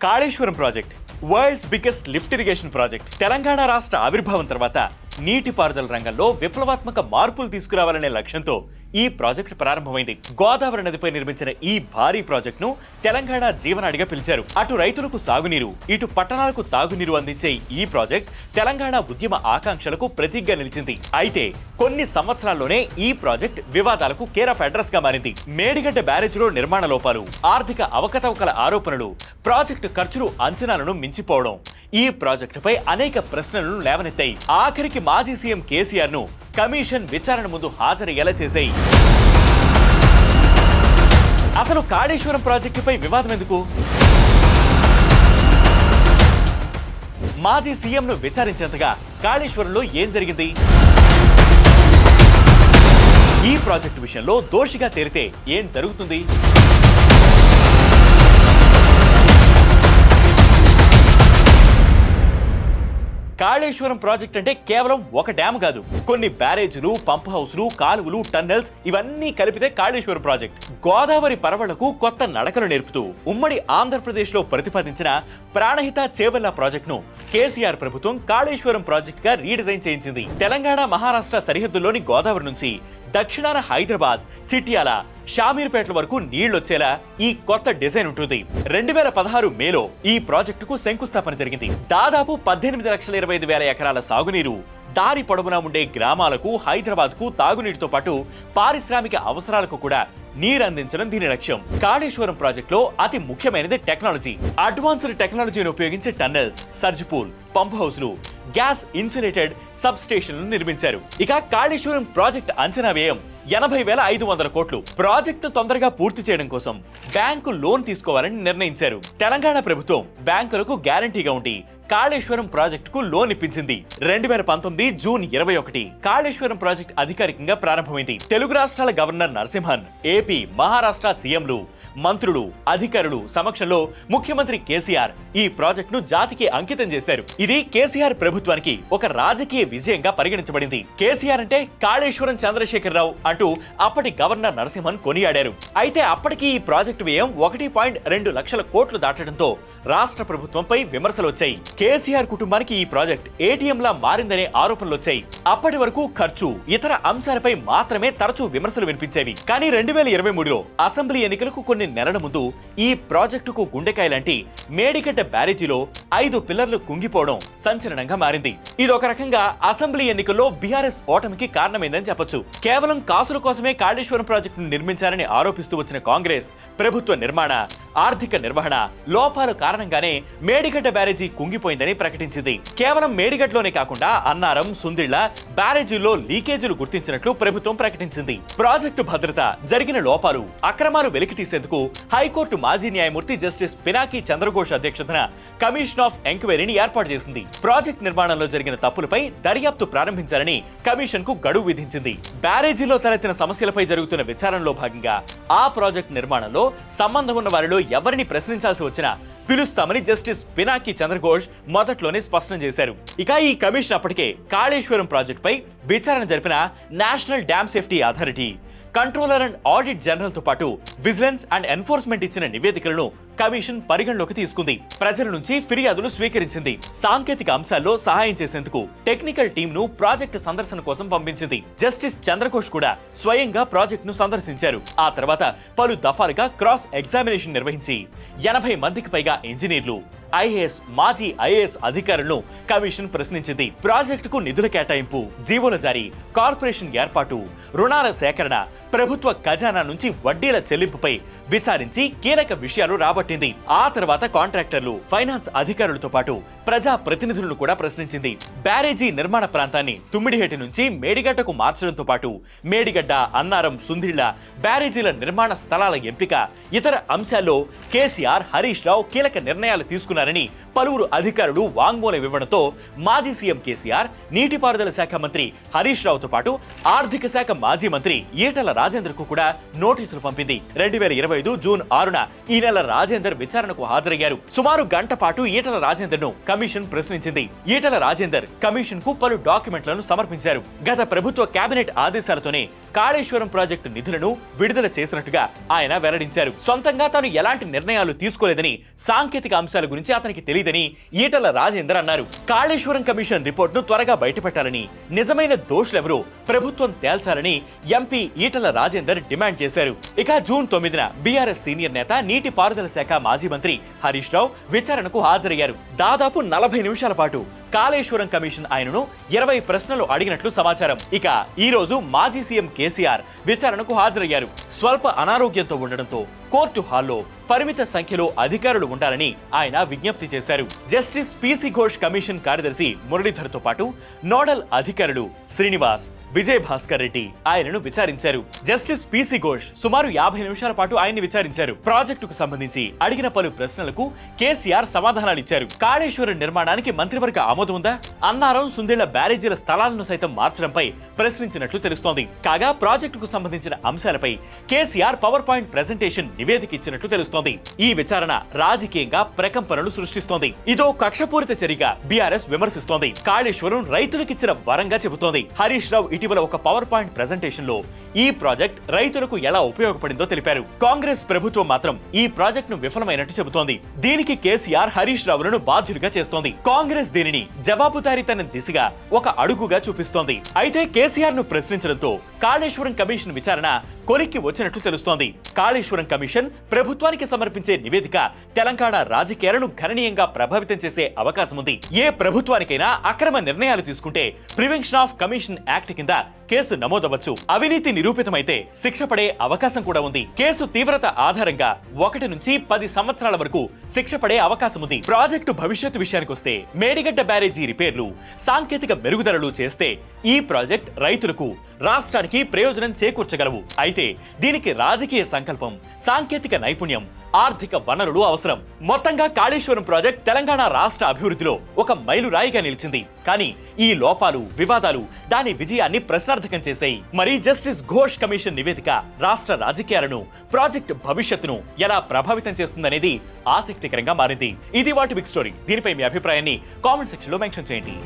Kaleshwaram project world's biggest lift irrigation project Telangana రాష్ట్ర ఆవిర్భావం తర్వాత నీటిపారుదల రంగంలో విప్లవాత్మక మార్పులు తీసుకురావాలనే లక్ష్యంతో ఈ ప్రాజెక్ట్ ప్రారంభమైంది. గోదావరి నదిపై నిర్మించిన ఈ భారీ ప్రాజెక్టును తెలంగాణ జీవనాడిగా పిలిచారు. అటు రైతులకు సాగునీరు ఇటు పట్టణాలకు తాగునీరు అందించే ఈ ప్రాజెక్ట్ తెలంగాణ ఉద్యమ ఆకాంక్షలకు ప్రతీకగా నిలిచింది. అయితే కొన్ని సంవత్సరాల్లోనే ఈ ప్రాజెక్ట్ వివాదాలకు కేర్ ఆఫ్ అడ్రస్గా మారింది. మేడిగడ్డ బ్యారేజ్లో నిర్మాణ లోపాలు ఆర్థిక అవకతవకల ఆరోపణలు ప్రాజెక్టు ఖర్చులు అంచనాలను మించిపోవడం ఈ ప్రాజెక్టుపై అనేక ప్రశ్నలను లేవనెత్తాయి. ఆఖరికి మాజీ సీఎం కేసీఆర్ను కమిషన్ విచారణ ముందు హాజరయ్యేలా చేశాయి. అసలు కాళేశ్వరం ప్రాజెక్టుపై వివాదం ఎందుకు? మాజీ సీఎంను విచారించేంతగా కాళేశ్వరంలో ఏం జరిగింది? ఈ ప్రాజెక్టు విషయంలో దోషిగా తేలితే ఏం జరుగుతుంది? కాళేశ్వరం ప్రాజెక్ట్ అంటే కేవలం ఒక డ్యామ్ కాదు. కొన్ని బ్యారేజ్లు పంప్ హౌస్లు కాలువలు టన్నెల్స్ ఇవన్నీ కలిపితే కాళేశ్వరం ప్రాజెక్ట్. గోదావరి పరవళ్ళకు కొత్త నడకలు నేర్పుతూ ఉమ్మడి ఆంధ్రప్రదేశ్లో ప్రతిపాదించిన ప్రాణహిత చేవెళ్ళ ప్రాజెక్టును కేసీఆర్ ప్రభుత్వం కాళేశ్వరం ప్రాజెక్ట్గా రీడిజైన్ చేయించింది. తెలంగాణ మహారాష్ట్ర సరిహద్దుల్లోని గోదావరి నుంచి దక్షిణాన హైదరాబాద్ చిట్యాల షామీర్పేటల వరకు నీళ్ళొచ్చేలా ఈ కొత్త డిజైన్ ఉంటుంది. రెండు వేల పదహారు మేలో ఈ ప్రాజెక్టుకు శంకుస్థాపన జరిగింది. దాదాపు పద్దెనిమిది లక్షల ఇరవై ఐదు వేల ఎకరాల సాగునీరు దారి పొడవునా ఉండే గ్రామాలకు హైదరాబాద్కు తాగునీటితో పాటు పారిశ్రామిక అవసరాలకు కూడా నీరు అందించడం దీని లక్ష్యం. కాళేశ్వరం ప్రాజెక్టులో అతి ముఖ్యమైనది టెక్నాలజీ. అడ్వాన్స్డ్ టెక్నాలజీని ఉపయోగించే టన్నెల్స్ సర్జిపూల్ పంప్ హౌస్లు గ్యాస్ ఇన్సులేటెడ్ సబ్ స్టేషన్లను నిర్మించారు. ఇక కాళేశ్వరం ప్రాజెక్ట్ అంచనా వ్యయం ఎనభై వేల ఐదు వందల కోట్లు. ప్రాజెక్టు తొందరగా పూర్తి చేయడం కోసం బ్యాంకు లోన్ తీసుకోవాలని నిర్ణయించారు. తెలంగాణ ప్రభుత్వం బ్యాంకులకు గ్యారంటీగా ఉండి కాళేశ్వరం ప్రాజెక్టుకు లోన్ ఇప్పించింది. రెండు వేల పంతొమ్మిది జూన్ ఇరవై ఒకటి కాళేశ్వరం ప్రాజెక్ట్ అధికారికంగా ప్రారంభమైంది. తెలుగు రాష్ట్రాల గవర్నర్ నరసింహన్ ఏపీ మహారాష్ట్ర సీఎంలు మంత్రులు అధికారులు సమక్షంలో ముఖ్యమంత్రి కేసీఆర్ ఈ ప్రాజెక్టును జాతికి అంకితం చేశారు. ఇది కేసీఆర్ ప్రభుత్వానికి ఒక రాజకీయ విజయంగా పరిగణించబడింది. కేసీఆర్ అంటే కాళేశ్వరం చంద్రశేఖరరావు అంటూ అప్పటి గవర్నర్ నరసింహన్ కొనియాడారు. అయితే అప్పటికి ఈ ప్రాజెక్టు వ్యయం ఒకటి పాయింట్ రెండు లక్షల కోట్లు దాటడంతో రాష్ట్ర ప్రభుత్వంపై విమర్శలు వచ్చాయి. కేసీఆర్ కుటుంబానికి ఈ ప్రాజెక్ట్ ఏటీఎం లా మారిందనే ఆరోపణలు వచ్చాయి. అప్పటి వరకు ఖర్చు ఇతర అంశాలపై మాత్రమే తరచూ విమర్శలు వినిపించేవి. కానీ రెండు వేల ఇరవై మూడులో అసెంబ్లీ ఎన్నికలకు కొన్ని నెలల ముందు ఈ ప్రాజెక్టుకు గుండెకాయ లాంటి మేడిగడ్డ బ్యారేజీలో ఐదు పిల్లర్లు కుంగిపోవడం సంచలనంగా మారింది. ఇది ఒక రకంగా అసెంబ్లీ ఎన్నికల్లో బీఆర్ఎస్ ఓటమికి కారణమైందని చెప్పొచ్చు. కేవలం కాసుల కోసమే కాళేశ్వరం ప్రాజెక్టును నిర్మించాలని ఆరోపిస్తూ వచ్చిన కాంగ్రెస్ ప్రభుత్వ నిర్మాణ ఆర్థిక నిర్వహణ లోపాలు కారణంగానే మేడిగడ్డ బ్యారేజీ కుంగిపోయిందని ప్రకటించింది. కేవలం మేడిగడ్డలోనే కాకుండా అన్నారం సుందిళ్ళ బ్యారేజీల్లో లీకేజీలు గుర్తించినట్లు ప్రభుత్వం ప్రకటించింది. ప్రాజెక్టు భద్రత జరిగిన లోపాలు అక్రమాలు వెలికి తీసేందుకు హైకోర్టు మాజీ న్యాయమూర్తి జస్టిస్ పినాకి చంద్రఘోష్ అధ్యక్షతన కమిషన్ ఆఫ్ ఎంక్వైరీని ఏర్పాటు చేసింది. ప్రాజెక్ట్ నిర్మాణంలో జరిగిన తప్పులపై దర్యాప్తు ప్రారంభించాలని కమిషన్కు గడువు విధించింది. బ్యారేజీలో తలెత్తిన సమస్యలపై జరుగుతున్న విచారణలో భాగంగా ఆ ప్రాజెక్ట్ నిర్మాణంలో సంబంధం ఉన్న వారిలో ఎవరిని ప్రశ్నించాల్సి వచ్చినా పిలుస్తామని జస్టిస్ పినాకి చంద్రఘోష్ మొదట్లోనే స్పష్టం చేశారు. ఇక ఈ కమిషన్ అప్పటికే కాళేశ్వరం ప్రాజెక్టుపై విచారణ జరిపిన national dam safety authority controller and audit జనరల్తో పాటు విజిలెన్స్ అండ్ ఎన్ఫోర్స్మెంట్ ఇచ్చిన నివేదికలను కమిషన్ పరిగణలోకి తీసుకుంది. ప్రజల నుంచి ఫిర్యాదులు స్వీకరించింది. సాంకేతిక అంశాల్లో సహాయం చేసేందుకు టెక్నికల్ టీమ్ను ప్రాజెక్టు సందర్శన కోసం పంపించింది. జస్టిస్ చంద్రఘోష్ కూడా స్వయంగా ప్రాజెక్ట్ను సందర్శించారు. ఆ తర్వాత పలు దఫాలుగా క్రాస్ ఎగ్జామినేషన్ నిర్వహించి ఎనభై మందికి పైగా ఇంజనీర్లు ఐఏఎస్ మాజీ ఐఏఎస్ అధికారులను కమిషన్ ప్రశ్నించింది. ప్రాజెక్టుకు నిధుల కేటాయింపు జీవోల జారీ కార్పొరేషన్ ఏర్పాటు రుణాల సేకరణ ప్రభుత్వ ఖజానా నుంచి వడ్డీల చెల్లింపుపై విచారించి కీలక విషయాలు రాబట్టింది. ఆ తర్వాత కాంట్రాక్టర్లు ఫైనాన్స్ అధికారులతో పాటు ప్రజా ప్రతినిధులను కూడా ప్రశ్నించింది. బ్యారేజీ నిర్మాణ ప్రాంతాన్ని తుమ్మిడిహేటి నుంచి మేడిగడ్డకు మార్చడంతో పాటు మేడిగడ్డ అన్నారం సుందిళ్ళ బ్యారేజీల నిర్మాణ స్థలాల ఎంపిక ఇతర అంశాల్లో కేసీఆర్ హరీష్ రావు కీలక నిర్ణయాలు తీసుకున్నారని పలువురు అధికారులు వాంగ్మూలం ఇవ్వడంతో మాజీ సీఎం కేసీఆర్ నీటిపారుదల శాఖ మంత్రి హరీష్ రావుతో పాటు ఆర్థిక శాఖ మాజీ మంత్రి ఈటల రాజేందర్కు కూడా నోటీసులు పంపింది. రెండు వేల ఇరవై ఐదు జూన్ ఆరున ఈ నెల రాజేందర్ విచారణకు హాజరయ్యారు. సుమారు గంట పాటు ఈటల రాజేందర్ను కమిషన్ ప్రశ్నించింది. ఈటల రాజేందర్ కమిషన్కు పలు డాక్యుమెంట్లను సమర్పించారు. గత ప్రభుత్వ కేబినెట్ ఆదేశాలతోనే కాళేశ్వరం ప్రాజెక్టు నిధులను విడుదల చేసినట్టుగా ఆయన వెల్లడించారు. సొంతంగా తాను ఎలాంటి నిర్ణయాలు తీసుకోలేదని సాంకేతిక అంశాల గురించి అతనికి తెలియదని ఈటల రాజేందర్ అన్నారు. కాళేశ్వరం కమిషన్ రిపోర్టును త్వరగా బయటపెట్టాలని నిజమైన దోషులెవరో ప్రభుత్వం తేల్చాలని ఎంపీ ఈటల రాజేందర్ డిమాండ్ చేశారు. ఇక జూన్ తొమ్మిదిన బీఆర్ఎస్ సీనియర్ నేత నీటి పారుదల శాఖ మాజీ మంత్రి హరీష్ రావు విచారణకు హాజరయ్యారు. దాదాపు నలభై నిమిషాల పాటు కాళేశ్వరం కమిషన్ ఆయనను ఇరవై ప్రశ్నలు అడిగినట్లు సమాచారం. ఇక ఈ రోజు మాజీ సీఎం కేసీఆర్ విచారణకు హాజరయ్యారు. స్వల్ప అనారోగ్యంతో ఉండడంతో కోర్టు హాల్లో పరిమిత సంఖ్యలో అధికారులు ఉండాలని ఆయన విజ్ఞప్తి చేశారు. జస్టిస్ పిసి ఘోష్ కమిషన్ కార్యదర్శి మురళీధర్తో పాటు నోడల్ అధికారులు శ్రీనివాస్ విజయ్ భాస్కర్ రెడ్డి ఆయనను విచారించారు. జస్టిస్ పిసి ఘోష్ సుమారు యాభై నిమిషాల పాటు ఆయన్ని విచారించారు. ప్రాజెక్టుకు సంబంధించి అడిగిన పలు ప్రశ్నలకు కేసీఆర్ సమాధానాలిచ్చారు కాళేశ్వరం నిర్మాణానికి మంత్రివర్గ ఆమోదం ఉందా? అన్నారం సుందేళ్ళ బ్యారేజీల స్థలాలను సైతం మార్చడంపై ప్రశ్నించినట్లు తెలుస్తోంది. కాగా ప్రాజెక్టుకు సంబంధించిన అంశాలపై కేసీఆర్ పవర్ పాయింట్ ప్రెజెంటేషన్ నివేదిక ఇచ్చినట్లు తెలుస్తోంది. ఈ విచారణ రాజకీయంగా ప్రకంపనలు సృష్టిస్తోంది. ఇదో కక్షపూరిత చర్యగా బీఆర్ఎస్ విమర్శిస్తోంది. కాళేశ్వరం రైతులకిచ్చిన వరంగా చెబుతోంది. హరీష్ రావు ఇటీవల ఒక పవర్ పాయింట్ ప్రెజెంటేషన్లో ఈ ప్రాజెక్ట్ రైతులకు ఎలా ఉపయోగపడిందో తెలిపారు. కాంగ్రెస్ ప్రభుత్వం మాత్రం ఈ ప్రాజెక్ట్ను విఫలమైనట్టు చెబుతోంది. దీనికి కేసీఆర్ హరీష్ రావులను బాధ్యులుగా చేస్తోంది. కాంగ్రెస్ దీనిని జవాబుదారీతనం దిశగా ఒక అడుగుగా చూపిస్తోంది. అయితే కేసీఆర్ను ప్రశ్నించడంతో కాళేశ్వరం కమిషన్ విచారణ కొలిక్కి వచ్చినట్లు తెలుస్తోంది. కాళేశ్వరం కమిషన్ ప్రభుత్వానికి సమర్పించే నివేదిక తెలంగాణ రాజకీయాలను గణనీయంగా ప్రభావితం చేసే అవకాశం ఉంది. ఏ ప్రభుత్వానికైనా అక్రమ నిర్ణయాలు తీసుకుంటే ప్రివెన్షన్ ఆఫ్ కమిషన్ యాక్ట్ కింద కేసు నమోదవచ్చు అవినీతి నిరూపితమైతే శిక్ష పడే అవకాశం కూడా ఉంది. కేసు తీవ్రత ఆధారంగా ఒకటి నుంచి పది సంవత్సరాల వరకు శిక్ష పడే అవకాశం ఉంది. ప్రాజెక్టు భవిష్యత్తు విషయానికి వస్తే మేడిగడ్డ బ్యారేజీ రిపేర్లు సాంకేతిక మెరుగుదలలు చేస్తే ఈ ప్రాజెక్ట్ రైతులకు రాష్ట్రానికి ప్రయోజనం చేకూర్చగలవు. అయితే దీనికి రాజకీయ సంకల్పం సాంకేతిక నైపుణ్యం ఆర్థిక వనరులు అవసరం. మొత్తంగా కాళేశ్వరం ప్రాజెక్ట్ తెలంగాణ రాష్ట్ర అభివృద్ధిలో ఒక మైలురాయిగా నిలిచింది. కానీ ఈ లోపాలు వివాదాలు దాని విజయాన్ని ప్రశ్నార్థకం చేశాయి. మరి జస్టిస్ ఘోష్ కమిషన్ నివేదిక రాష్ట్ర రాజకీయాలను ప్రాజెక్ట్ భవిష్యత్తును ఎలా ప్రభావితం చేస్తుందనేది ఆసక్తికరంగా మారింది. ఇది వాటి బిగ్ స్టోరీ. దీనిపై మీ అభిప్రాయాన్ని కామెంట్ సెక్షన్లో మెన్షన్ చేయండి.